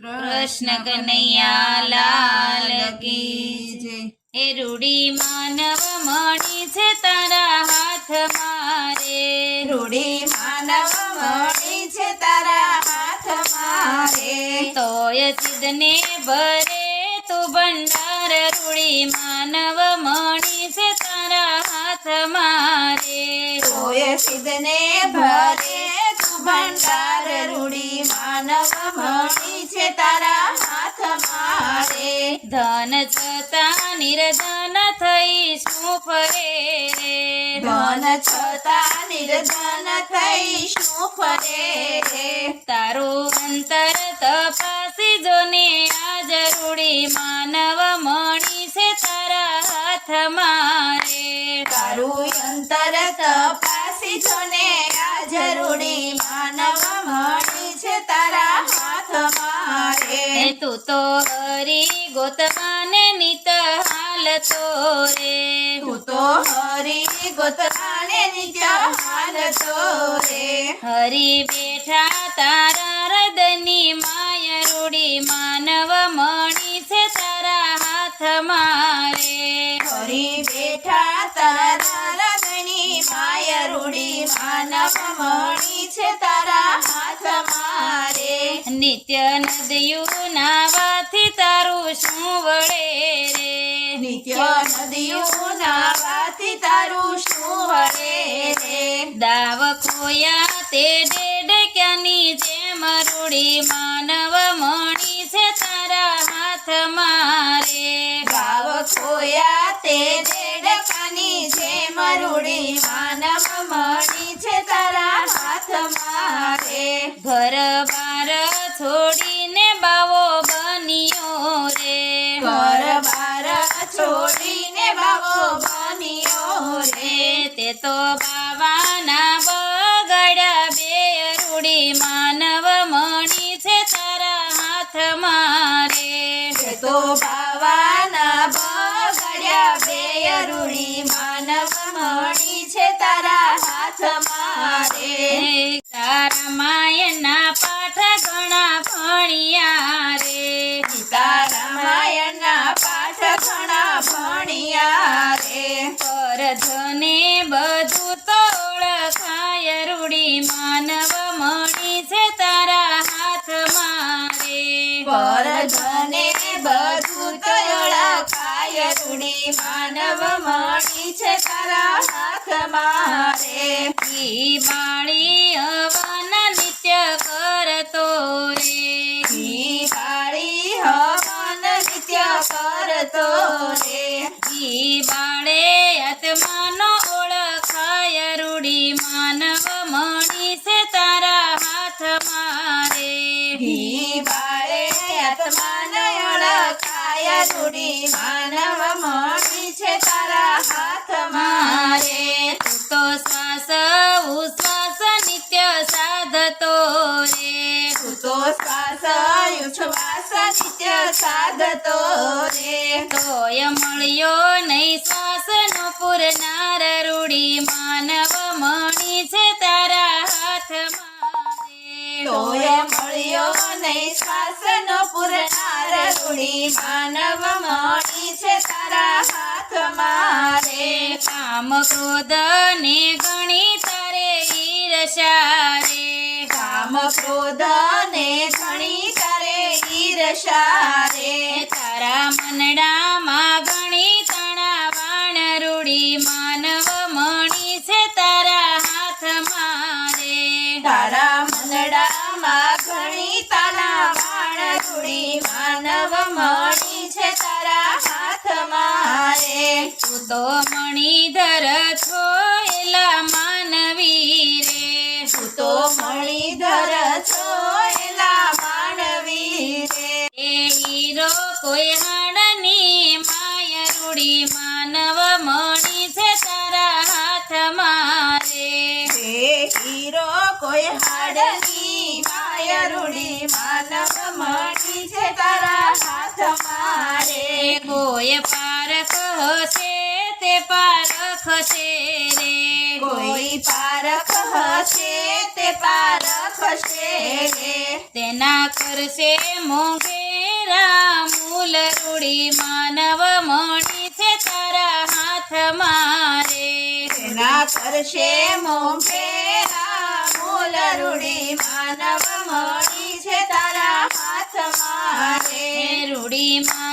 કૃષ્ણ કનૈયા લાલ કી જય. એ રૂડી માનવ મણી છે તારા હાથ મારે રૂડી માનવ મણી છે તારા હાથ મારે તોય ચિદને ભરે તું ભંડાર. રૂડી માનવ મણી છે તારા હાથ મારે તોય સિદ્ધને ભરે તું ભંડાર. તારા હાથ મારે. ધન છતાં નિર્ધન થઈ શું ફરે. રે ધન છતાં નિર્ધન થઈ શું ફરે. રે તારું અંતર તપાસી જોને આ જરૂરી માનવ મણી છે તારા હાથ મારે. તારું અંતર તપાસી જોને આ તું તો હરી ગોતમાને નિત હાલતો રે. તું તો હરી ગોતરાને નિત્ય હાલતો રે. હરી બેઠા તારા હૃદયની માય રૂડી માનવ નિત્ય નદીયું નાવાથી તારું શું વળે રે? નિત્ય નદીયું નાવાથી તારું શું વળે રે? દાવ ખોયા તે ડેડક્યાની જેમ રૂડી રૂડી માનવ મણી છે તારા હાથ મારે. તારા માયના પાઠ ઘણા ભણ્યા રે. તારા રામાયણના પાઠ ઘણા ભણ્યા રે. પરધને બધું રૂડી માનવ માણી છે તારા હાથ મારે. ઈ બાળી હવન નિત્ય કરતો રે. ઈ કાળી હવન નિત્ય કરતો રે. ઈ બાળે આત્માનો ઓળખાય રૂડી માનવ મણી છે તારા હાથ મારે. ઈ ઓળખાય રૂડી માનવ મણી છે તારા હાથ મારે તું તો શ્વાસ, ઉશ્વાસ, નિત્ય સાધતો રે. તું તો શ્વાસ, ઉચ્છ્વાસ, નિત્ય સાધતો રે. તોય મળ્યો નહીં શ્વાસનો પૂરનાર રૂડી માનવ તોય મળ્યો નહીં શ્વાસનો પુરનાર રૂડી માનવ મણી છે તારા હાથ મારે કામ ક્રોધ ને ગણી તારે ઈર્ષા રે. કામ ક્રોધ ને ગણી તારે ઈર્ષા રે. તારા મનડામાં ગણી તણા વાણ રૂડી માનવ મણી છે તારા હાથ મારે તારા મનડામાં મારે તું તો મણીધર છો એલા માનવી રે તું તો મણીધર છો એલા માનવી રે એ હીરો કોઈ હાડની માય રૂડી માનવ મણી છે તારા હાથ મારે એ હીરો કોઈ હાડની માય રૂડી માનવ મણી છે તારા હાથ મારે એ કોઈ પારખ હશે તે પારખ હશે રે. કોઈ પારખ હશે તે પારખ હશે રે. તેના કરશે મોગેરા મૂલ રૂડી માનવ મણી છે તારા હાથ મારે. તેના કરશે મોગેરા મૂલ રૂડી માનવ મણી છે તારા હાથ મારે. રૂડી માં